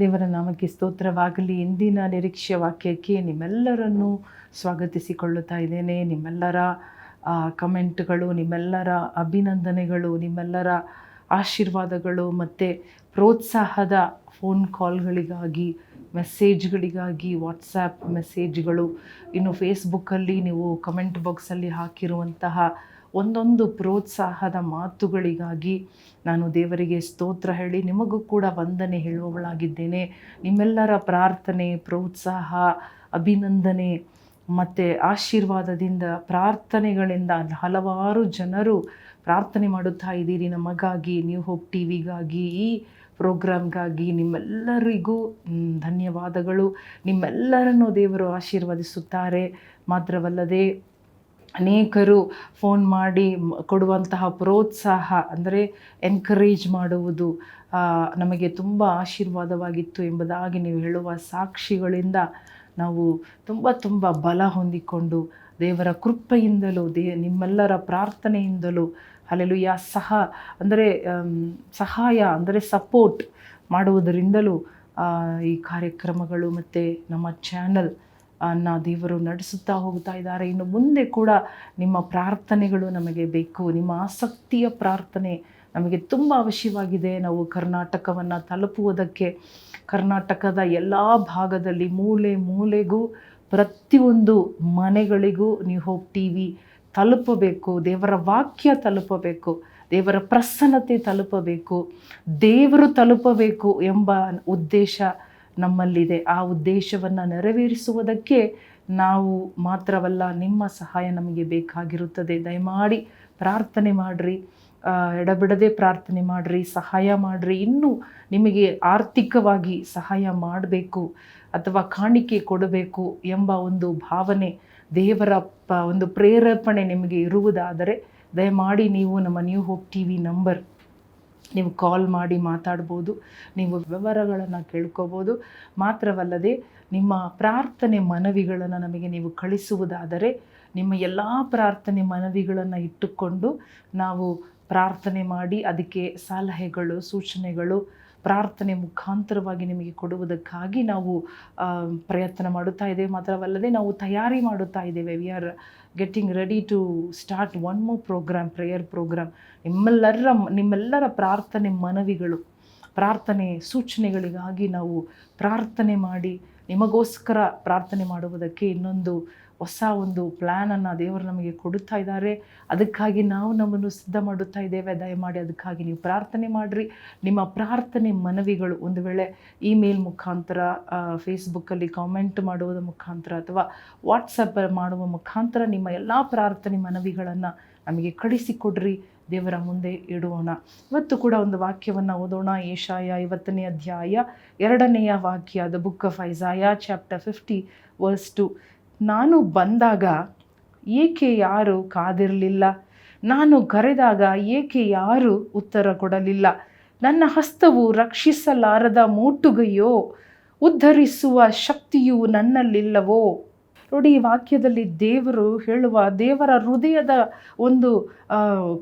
ದೇವರ ನಾಮಕ್ಕೆ ಸ್ತೋತ್ರವಾಗಲಿ. ಇಂದಿನ ನಿರೀಕ್ಷೆ ವಾಕ್ಯಕ್ಕೆ ನಿಮ್ಮೆಲ್ಲರನ್ನು ಸ್ವಾಗತಿಸಿಕೊಳ್ಳುತ್ತಾ ಇದ್ದೇನೆ. ನಿಮ್ಮೆಲ್ಲರ ಕಮೆಂಟ್ಗಳು, ನಿಮ್ಮೆಲ್ಲರ ಅಭಿನಂದನೆಗಳು, ನಿಮ್ಮೆಲ್ಲರ ಆಶೀರ್ವಾದಗಳು ಮತ್ತು ಪ್ರೋತ್ಸಾಹದ ಫೋನ್ ಕಾಲ್ಗಳಿಗಾಗಿ, ಮೆಸೇಜ್ಗಳಿಗಾಗಿ ವಾಟ್ಸಾಪ್ ಮೆಸೇಜ್ಗಳು. ಇನ್ನು ಫೇಸ್ಬುಕ್ಕಲ್ಲಿ ನೀವು ಕಮೆಂಟ್ ಬಾಕ್ಸಲ್ಲಿ ಹಾಕಿರುವಂತಹ ಒಂದೊಂದು ಪ್ರೋತ್ಸಾಹದ ಮಾತುಗಳಿಗಾಗಿ ನಾನು ದೇವರಿಗೆ ಸ್ತೋತ್ರ ಹೇಳಿ ನಿಮಗೂ ಕೂಡ ವಂದನೆ ಹೇಳುವವಳಾಗಿದ್ದೇನೆ. ನಿಮ್ಮೆಲ್ಲರ ಪ್ರಾರ್ಥನೆ, ಪ್ರೋತ್ಸಾಹ, ಅಭಿನಂದನೆ, ಮತ್ತು ಆಶೀರ್ವಾದದಿಂದ ಪ್ರಾರ್ಥನೆಗಳಿಂದ ಹಲವಾರು ಜನರು ಪ್ರಾರ್ಥನೆ ಮಾಡುತ್ತಾ ಇದ್ದೀರಿ. ನಮಗಾಗಿ ನ್ಯೂ ಹೋಪ್ ಟಿ ವಿಗಾಗಿ ಈ ಪ್ರೋಗ್ರಾಮ್ಗಾಗಿ ನಿಮ್ಮೆಲ್ಲರಿಗೂ ಧನ್ಯವಾದಗಳು. ನಿಮ್ಮೆಲ್ಲರನ್ನು ದೇವರು ಆಶೀರ್ವದಿಸುತ್ತಾರೆ. ಮಾತ್ರವಲ್ಲದೆ ಅನೇಕರು ಫೋನ್ ಮಾಡಿ ಕೊಡುವಂತಹ ಪ್ರೋತ್ಸಾಹ, ಅಂದರೆ ಎನ್ಕರೇಜ್ ಮಾಡುವುದು ನಮಗೆ ತುಂಬ ಆಶೀರ್ವಾದವಾಗಿತ್ತು ಎಂಬುದಾಗಿ ನೀವು ಹೇಳುವ ಸಾಕ್ಷಿಗಳಿಂದ ನಾವು ತುಂಬ ತುಂಬ ಬಲ ಹೊಂದಿಕೊಂಡು ದೇವರ ಕೃಪೆಯಿಂದಲೂ, ದೇ, ನಿಮ್ಮೆಲ್ಲರ ಪ್ರಾರ್ಥನೆಯಿಂದಲೂ ಅಲ್ಲೆಲುಯ್ಯ ಸಹ, ಅಂದರೆ ಸಹಾಯ, ಅಂದರೆ ಸಪೋರ್ಟ್ ಮಾಡುವುದರಿಂದಲೂ ಈ ಕಾರ್ಯಕ್ರಮಗಳು ಮತ್ತು ನಮ್ಮ ಚಾನಲ್ ಅನ್ನ ದೇವರು ನಡೆಸುತ್ತಾ ಹೋಗ್ತಾ ಇದ್ದಾರೆ. ಇನ್ನು ಮುಂದೆ ಕೂಡ ನಿಮ್ಮ ಪ್ರಾರ್ಥನೆಗಳು ನಮಗೆ ಬೇಕು. ನಿಮ್ಮ ಆಸಕ್ತಿಯ ಪ್ರಾರ್ಥನೆ ನಮಗೆ ತುಂಬ ಅವಶ್ಯವಾಗಿದೆ. ನಾವು ಕರ್ನಾಟಕವನ್ನು ತಲುಪುವುದಕ್ಕೆ ಕರ್ನಾಟಕದ ಎಲ್ಲ ಭಾಗದಲ್ಲಿ ಮೂಲೆ ಮೂಲೆಗೂ ಪ್ರತಿಯೊಂದು ಮನೆಗಳಿಗೂ ನೀವು ಹೋಪ್ ಟಿ ವಿ ತಲುಪಬೇಕು. ದೇವರ ವಾಕ್ಯ ತಲುಪಬೇಕು. ದೇವರ ಪ್ರಸನ್ನತೆ ತಲುಪಬೇಕು. ದೇವರು ತಲುಪಬೇಕು ಎಂಬ ಉದ್ದೇಶ ನಮ್ಮಲ್ಲಿದೆ. ಆ ಉದ್ದೇಶವನ್ನು ನೆರವೇರಿಸುವುದಕ್ಕೆ ನಾವು ಮಾತ್ರವಲ್ಲ, ನಿಮ್ಮ ಸಹಾಯ ನಮಗೆ ಬೇಕಾಗಿರುತ್ತದೆ. ದಯಮಾಡಿ ಪ್ರಾರ್ಥನೆ ಮಾಡಿರಿ ಎಡಬಿಡದೆ ಪ್ರಾರ್ಥನೆ ಮಾಡಿರಿ, ಸಹಾಯ ಮಾಡಿರಿ. ಇನ್ನೂ ನಿಮಗೆ ಆರ್ಥಿಕವಾಗಿ ಸಹಾಯ ಮಾಡಬೇಕು ಅಥವಾ ಕಾಣಿಕೆ ಕೊಡಬೇಕು ಎಂಬ ಒಂದು ಭಾವನೆ, ದೇವರ ಒಂದು ಪ್ರೇರೇಪಣೆ ನಿಮಗೆ ಇರುವುದಾದರೆ ದಯಮಾಡಿ ನೀವು ನಮ್ಮ new hope T V number ನೀವು ಕಾಲ್ ಮಾಡಿ ಮಾತಾಡ್ಬೋದು, ನೀವು ವಿವರಗಳನ್ನು ಕೇಳ್ಕೋಬೋದು. ಮಾತ್ರವಲ್ಲದೆ ನಿಮ್ಮ ಪ್ರಾರ್ಥನೆ ಮನವಿಗಳನ್ನು ನಮಗೆ ನೀವು ಕಳಿಸುವುದಾದರೆ ನಿಮ್ಮ ಎಲ್ಲ ಪ್ರಾರ್ಥನೆ ಮನವಿಗಳನ್ನು ಇಟ್ಟುಕೊಂಡು ನಾವು ಪ್ರಾರ್ಥನೆ ಮಾಡಿ ಅದಕ್ಕೆ ಸಲಹೆಗಳು, ಸೂಚನೆಗಳು ಪ್ರಾರ್ಥನೆ ಮುಖಾಂತರವಾಗಿ ನಿಮಗೆ ಕೊಡುವುದಕ್ಕಾಗಿ ನಾವು ಪ್ರಯತ್ನ ಮಾಡುತ್ತಾ ಇದ್ದೇವೆ. ಮಾತ್ರವಲ್ಲದೆ ನಾವು ತಯಾರಿ ಮಾಡುತ್ತಾ ಇದ್ದೇವೆ. We are getting ready to start one more program prayer program ನಿಮ್ಮೆಲ್ಲರ ನಿಮ್ಮೆಲ್ಲರ ಪ್ರಾರ್ಥನೆ ಮನವಿಗಳು, ಪ್ರಾರ್ಥನೆ ಸೂಚನೆಗಳಿಗಾಗಿ ನಾವು ಪ್ರಾರ್ಥನೆ ಮಾಡಿ ನಿಮಗೋಸ್ಕರ ಪ್ರಾರ್ಥನೆ ಮಾಡುವುದಕ್ಕೆ ಇನ್ನೊಂದು ಹೊಸ ಒಂದು ಪ್ಲ್ಯಾನನ್ನು ದೇವರು ನಮಗೆ ಕೊಡುತ್ತಾ ಇದ್ದಾರೆ. ಅದಕ್ಕಾಗಿ ನಾವು ನಮ್ಮನ್ನು ಸಿದ್ಧ ಮಾಡುತ್ತಾ ಇದ್ದೇವೆ. ದಯಮಾಡಿ ಅದಕ್ಕಾಗಿ ನೀವು ಪ್ರಾರ್ಥನೆ ಮಾಡಿರಿ. ನಿಮ್ಮ ಪ್ರಾರ್ಥನೆ ಮನವಿಗಳು ಒಂದು ವೇಳೆ ಇಮೇಲ್ ಮುಖಾಂತರ ಫೇಸ್ಬುಕ್ಕಲ್ಲಿ ಕಾಮೆಂಟ್ ಮಾಡುವುದರ ಮುಖಾಂತರ ಅಥವಾ ವಾಟ್ಸಪ್ ಮಾಡುವ ಮುಖಾಂತರ ನಿಮ್ಮ ಎಲ್ಲ ಪ್ರಾರ್ಥನೆ ಮನವಿಗಳನ್ನು ನಮಗೆ ಕಳಿಸಿಕೊಡ್ರಿ. ದೇವರ ಮುಂದೆ ಇಡೋಣ. ಇವತ್ತು ಕೂಡ ಒಂದು ವಾಕ್ಯವನ್ನು ಓದೋಣ. ಏಷಾಯ ಐವತ್ತನೇ ಅಧ್ಯಾಯ ಎರಡನೆಯ ವಾಕ್ಯ the book of Isaiah chapter fifty verse two ನಾನು ಬಂದಾಗ ಏಕೆ ಯಾರು ಕಾದಿರಲಿಲ್ಲ? ನಾನು ಕರೆದಾಗ ಏಕೆ ಯಾರು ಉತ್ತರ ಕೊಡಲಿಲ್ಲ? ನನ್ನ ಹಸ್ತವು ರಕ್ಷಿಸಲಾರದ ಮೂಟುಗೈಯೋ? ಉದ್ಧರಿಸುವ ಶಕ್ತಿಯು ನನ್ನಲ್ಲಿಲ್ಲವೋ? ನೋಡಿ, ಈ ವಾಕ್ಯದಲ್ಲಿ ದೇವರು ಹೇಳುವ ದೇವರ ಹೃದಯದ ಒಂದು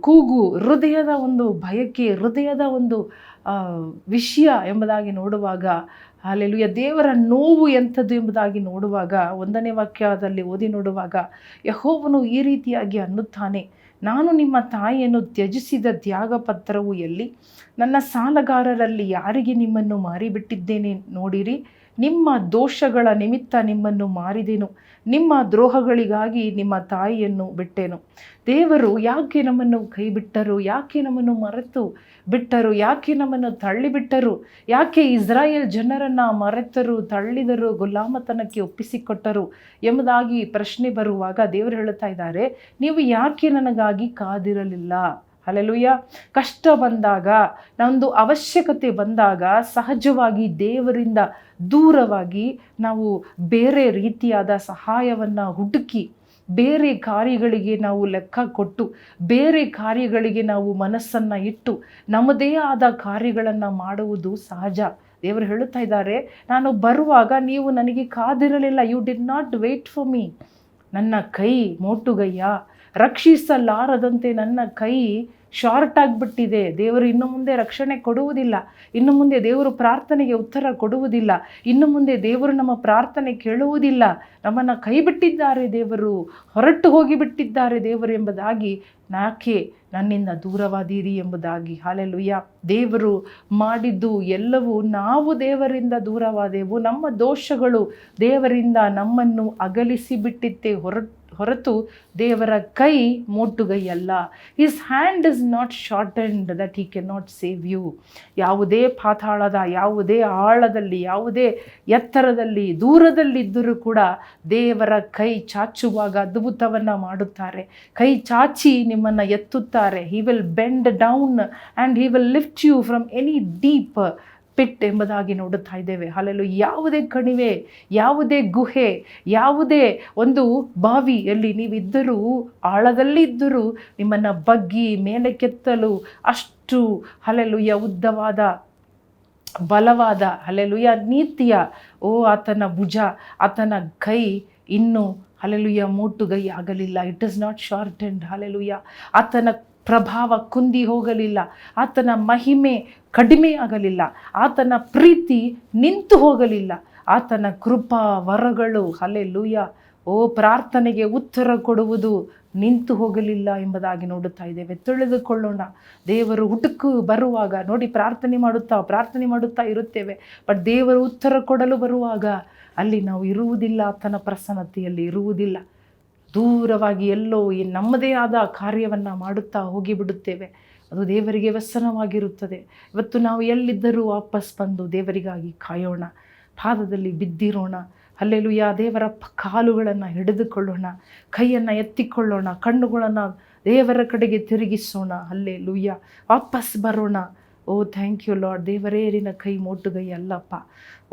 ಕೂಗು, ಹೃದಯದ ಒಂದು ಬಯಕೆ, ಹೃದಯದ ಒಂದು ವಿಷಯ ಎಂಬುದಾಗಿ ನೋಡುವಾಗ ಅಲ್ಲೆಲುಯ್ಯ ದೇವರ ನೋವು ಎಂಥದ್ದು ಎಂಬುದಾಗಿ ನೋಡುವಾಗ, ಒಂದನೇ ವಾಕ್ಯದಲ್ಲಿ ಓದಿ ನೋಡುವಾಗ, ಯಹೋವನು ಈ ರೀತಿಯಾಗಿ ಅನ್ನುತ್ತಾನೆ, ನಾನು ನಿಮ್ಮ ತಾಯಿಯನ್ನು ತ್ಯಜಿಸಿದ ತ್ಯಾಗ ಪತ್ರವು ಎಲ್ಲಿ? ನನ್ನ ಸಾಲಗಾರರಲ್ಲಿ ಯಾರಿಗೆ ನಿಮ್ಮನ್ನು ಮಾರಿಬಿಟ್ಟಿದ್ದೇನೆ ನೋಡಿರಿ ನಿಮ್ಮ ದೋಷಗಳ ನಿಮಿತ್ತ ನಿಮ್ಮನ್ನು ಮಾರಿದೆನು. ನಿಮ್ಮ ದ್ರೋಹಗಳಿಗಾಗಿ ನಿಮ್ಮ ತಾಯಿಯನ್ನು ಬಿಟ್ಟೆನು. ದೇವರು ಯಾಕೆ ನಮ್ಮನ್ನು ಕೈ ಬಿಟ್ಟರು ಯಾಕೆ ನಮ್ಮನ್ನು ಮರೆತು ಬಿಟ್ಟರು? ಯಾಕೆ ನಮ್ಮನ್ನು ತಳ್ಳಿಬಿಟ್ಟರು? ಯಾಕೆ ಇಸ್ರಾಯೇಲ್ ಜನರನ್ನು ಮರೆತರು, ತಳ್ಳಿದರು, ಗುಲಾಮತನಕ್ಕೆ ಒಪ್ಪಿಸಿಕೊಟ್ಟರು ಎಂಬುದಾಗಿ ಪ್ರಶ್ನೆ ಬರುವಾಗ ದೇವರು ಹೇಳುತ್ತಾ ಇದ್ದಾರೆ, ನೀವು ಯಾಕೆ ನನಗಾಗಿ ಕಾದಿರಲಿಲ್ಲ? ಅಲ್ಲೆಲುಯ್ಯ ಕಷ್ಟ ಬಂದಾಗ ನಮ್ಮದು ಅವಶ್ಯಕತೆ ಬಂದಾಗ ಸಹಜವಾಗಿ ದೇವರಿಂದ ದೂರವಾಗಿ ನಾವು ಬೇರೆ ರೀತಿಯಾದ ಸಹಾಯವನ್ನು ಹುಡುಕಿ, ಬೇರೆ ಕಾರ್ಯಗಳಿಗೆ ನಾವು ಲೆಕ್ಕ ಕೊಟ್ಟು, ಬೇರೆ ಕಾರ್ಯಗಳಿಗೆ ನಾವು ಮನಸ್ಸನ್ನು ಇಟ್ಟು, ನಮ್ಮದೇ ಆದ ಕಾರ್ಯಗಳನ್ನು ಮಾಡುವುದು ಸಹಜ. ದೇವರು ಹೇಳುತ್ತಾ ಇದ್ದಾರೆ, ನಾನು ಬರುವಾಗ ನೀವು ನನಗೆ ಕಾದಿರಲಿಲ್ಲ you did not wait for me ನನ್ನ ಕೈ ಮೋಟುಗಯ್ಯ, ರಕ್ಷಿಸಲಾರದಂತೆ ನನ್ನ ಕೈ ಶಾರ್ಟ್ ಆಗಿಬಿಟ್ಟಿದೆ. ದೇವರು ಇನ್ನು ಮುಂದೆ ರಕ್ಷಣೆ ಕೊಡುವುದಿಲ್ಲ. ಇನ್ನು ಮುಂದೆ ದೇವರು ಪ್ರಾರ್ಥನೆಗೆ ಉತ್ತರ ಕೊಡುವುದಿಲ್ಲ. ಇನ್ನು ಮುಂದೆ ದೇವರು ನಮ್ಮ ಪ್ರಾರ್ಥನೆ ಕೇಳುವುದಿಲ್ಲ. ನಮ್ಮನ್ನು ಕೈಬಿಟ್ಟಿದ್ದಾರೆ ದೇವರು. ಹೊರಟು ಹೋಗಿಬಿಟ್ಟಿದ್ದಾರೆ ದೇವರು ಎಂಬುದಾಗಿ ನಾಕೆ ನನ್ನಿಂದ ದೂರವಾದೀರಿ ಎಂಬುದಾಗಿ. ಹಾಲೆಲುಯ್ಯ. ದೇವರು ಮಾಡಿದ್ದು ಎಲ್ಲವೂ ನಾವು ದೇವರಿಂದ ದೂರವಾದೆವು. ನಮ್ಮ ದೋಷಗಳು ದೇವರಿಂದ ನಮ್ಮನ್ನು ಅಗಲಿಸಿ ಬಿಟ್ಟಿತ್ತೆ. ಹೊರ ಹೊರತು ದೇವರ ಕೈ ಮೋಟುಗೈಯಲ್ಲ his hand is not shortened that he can not save you ಯಾವುದೇ ಪಾತಾಳದ, ಯಾವುದೇ ಆಳದಲ್ಲಿ, ಯಾವುದೇ ಎತ್ತರದಲ್ಲಿ, ದೂರದಲ್ಲಿದ್ದರೂ ಕೂಡ ದೇವರ ಕೈ ಚಾಚುವಾಗ ಅದ್ಭುತವನ್ನು ಮಾಡುತ್ತಾರೆ. ಕೈ ಚಾಚಿ ನಿಮ್ಮನ್ನು ಎತ್ತುತ್ತಾರೆ. He will bend down and he will lift you from any deep pit ಎಂಬುದಾಗಿ ನೋಡುತ್ತಾ ಇದ್ದೇವೆ. ಅಲ್ಲೆಲ್ಲೂ ಯಾವುದೇ ಕಣಿವೆ, ಯಾವುದೇ ಗುಹೆ, ಯಾವುದೇ ಒಂದು ಬಾವಿಯಲ್ಲಿ ನೀವಿದ್ದರೂ ಆಳದಲ್ಲಿ ಇದ್ದರೂ ನಿಮ್ಮನ್ನು ಬಗ್ಗಿ ಮೇಲೆ ಕೆತ್ತಲು ಅಷ್ಟು ಹಲೆಲುಯ್ಯ ಉದ್ದವಾದ, ಬಲವಾದ ಹಲೆಲುಯ್ಯ ನೀತಿಯ, ಓ ಆತನ ಭುಜ, ಆತನ ಕೈ ಇನ್ನೂ ಹಲೆಲುಯ್ಯ ಮೂಟುಗೈ ಆಗಲಿಲ್ಲ it is not short and hallelujah ಆತನ ಪ್ರಭಾವ ಕುಂದಿ ಹೋಗಲಿಲ್ಲ. ಆತನ ಮಹಿಮೆ ಕಡಿಮೆ ಆಗಲಿಲ್ಲ. ಆತನ ಪ್ರೀತಿ ನಿಂತು ಹೋಗಲಿಲ್ಲ. ಆತನ ಕೃಪಾ ವರಗಳು ಹಲೆ ಲೂಯ ಓ ಪ್ರಾರ್ಥನೆಗೆ ಉತ್ತರ ಕೊಡುವುದು ನಿಂತು ಹೋಗಲಿಲ್ಲ ಎಂಬುದಾಗಿ ನೋಡುತ್ತಾ ಇದ್ದೇವೆ. ತಿಳಿದುಕೊಳ್ಳೋಣ. ದೇವರು ಹುಟುಕು ಬರುವಾಗ, ನೋಡಿ ಪ್ರಾರ್ಥನೆ ಮಾಡುತ್ತಾ ಪ್ರಾರ್ಥನೆ ಮಾಡುತ್ತಾ ಇರುತ್ತೇವೆ. ಬಟ್ ದೇವರು ಉತ್ತರ ಕೊಡಲು ಬರುವಾಗ ಅಲ್ಲಿ ನಾವು ಇರುವುದಿಲ್ಲ, ಆತನ ಪ್ರಸನ್ನತೆಯಲ್ಲಿ ಇರುವುದಿಲ್ಲ. ದೂರವಾಗಿ ಎಲ್ಲೋ ಈ ನಮ್ಮದೇ ಆದ ಕಾರ್ಯವನ್ನು ಮಾಡುತ್ತಾ ಹೋಗಿಬಿಡುತ್ತೇವೆ. ಅದು ದೇವರಿಗೆ ವ್ಯಸನವಾಗಿರುತ್ತದೆ. ಇವತ್ತು ನಾವು ಎಲ್ಲಿದ್ದರೂ ವಾಪಸ್ ಬಂದು ದೇವರಿಗಾಗಿ ಕಾಯೋಣ. ಪಾದದಲ್ಲಿ ಬಿದ್ದಿರೋಣ. ಅಲ್ಲೆಲುಯ್ಯ ದೇವರ ಕಾಲುಗಳನ್ನು ಹಿಡಿದುಕೊಳ್ಳೋಣ. ಕೈಯನ್ನು ಎತ್ತಿಕೊಳ್ಳೋಣ. ಕಣ್ಣುಗಳನ್ನು ದೇವರ ಕಡೆಗೆ ತಿರುಗಿಸೋಣ. ಅಲ್ಲೇ ಲುಯ್ಯ ವಾಪಸ್ ಬರೋಣ. ಓ ಥ್ಯಾಂಕ್ ಯು ಲಾರ್ಡ್ ದೇವರೇ, ನಿನ್ನ ಕೈ ಮೋಟುಗೈ ಅಲ್ಲಪ್ಪ.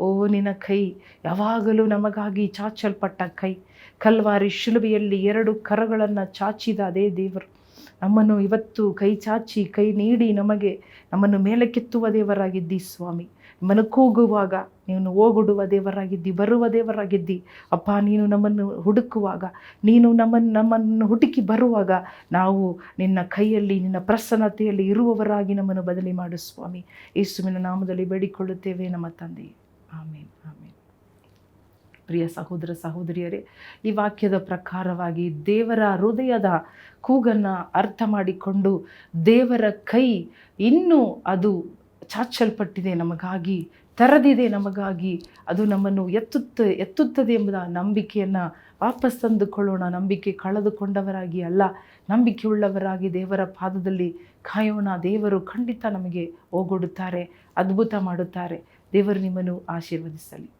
ಓ, ನಿನ್ನ ಕೈ ಯಾವಾಗಲೂ ನಮಗಾಗಿ ಚಾಚಲ್ಪಟ್ಟ ಕೈ. ಕಲ್ವಾರಿ ಶಿಲುಬೆಯಲ್ಲಿ ಎರಡು ಕರಗಳನ್ನು ಚಾಚಿದ ಅದೇ ದೇವರು. ನಮ್ಮನ್ನು ಇವತ್ತು ಕೈ ಚಾಚಿ, ಕೈ ನೀಡಿ ನಮಗೆ ನಮ್ಮನ್ನು ಮೇಲಕ್ಕೆತ್ತುವ ದೇವರಾಗಿದ್ದೀ ಸ್ವಾಮಿ. ನಿಮ್ಮನ್ನು ಕೂಗುವಾಗ ನೀನು ಓಗುಡುವ ದೇವರಾಗಿದ್ದಿ, ಬರುವ ದೇವರಾಗಿದ್ದಿ, ಅಪ್ಪ, ನೀನು ನಮ್ಮನ್ನು ಹುಡುಕುವಾಗ, ನೀನು ನಮ್ಮನ್ನು ನಮ್ಮನ್ನು ಹುಡುಕಿ ಬರುವಾಗ ನಾವು ನಿನ್ನ ಕೈಯಲ್ಲಿ, ನಿನ್ನ ಪ್ರಸನ್ನತೆಯಲ್ಲಿ ಇರುವವರಾಗಿ ನಮ್ಮನ್ನು ಬದಲಿ ಮಾಡು ಸ್ವಾಮಿ. ಯೇಸುವಿನ ನಾಮದಲ್ಲಿ ಬೇಡಿಕೊಳ್ಳುತ್ತೇವೆ ನಮ್ಮ ತಂದೆ. ಆಮೇನ್ ಆಮೇನ್. ಪ್ರಿಯ ಸಹೋದರ, ಸಹೋದರಿಯರೇ, ಈ ವಾಕ್ಯದ ಪ್ರಕಾರವಾಗಿ ದೇವರ ಹೃದಯದ ಕೂಗನ್ನು ಅರ್ಥ ಮಾಡಿಕೊಂಡು ದೇವರ ಕೈ ಇನ್ನೂ ಅದು ಚಾಚಲ್ಪಟ್ಟಿದೆ ನಮಗಾಗಿ, ತರದಿದೆ ನಮಗಾಗಿ. ಅದು ನಮ್ಮನ್ನು ಎತ್ತುತ್ತ, ಎತ್ತುತ್ತದೆ ಎಂಬುದ ನಂಬಿಕೆಯನ್ನು ವಾಪಸ್ ತಂದುಕೊಳ್ಳೋಣ. ನಂಬಿಕೆ ಕಳೆದುಕೊಂಡವರಾಗಿ ಅಲ್ಲ ನಂಬಿಕೆ ಉಳ್ಳವರಾಗಿ ದೇವರ ಪಾದದಲ್ಲಿ ಕಾಯೋಣ. ದೇವರು ಖಂಡಿತ ನಮಗೆ ಓಗೊಡುತ್ತಾರೆ ಅದ್ಭುತ ಮಾಡುತ್ತಾರೆ. ದೇವರು ನಿಮ್ಮನ್ನು ಆಶೀರ್ವದಿಸಲಿ.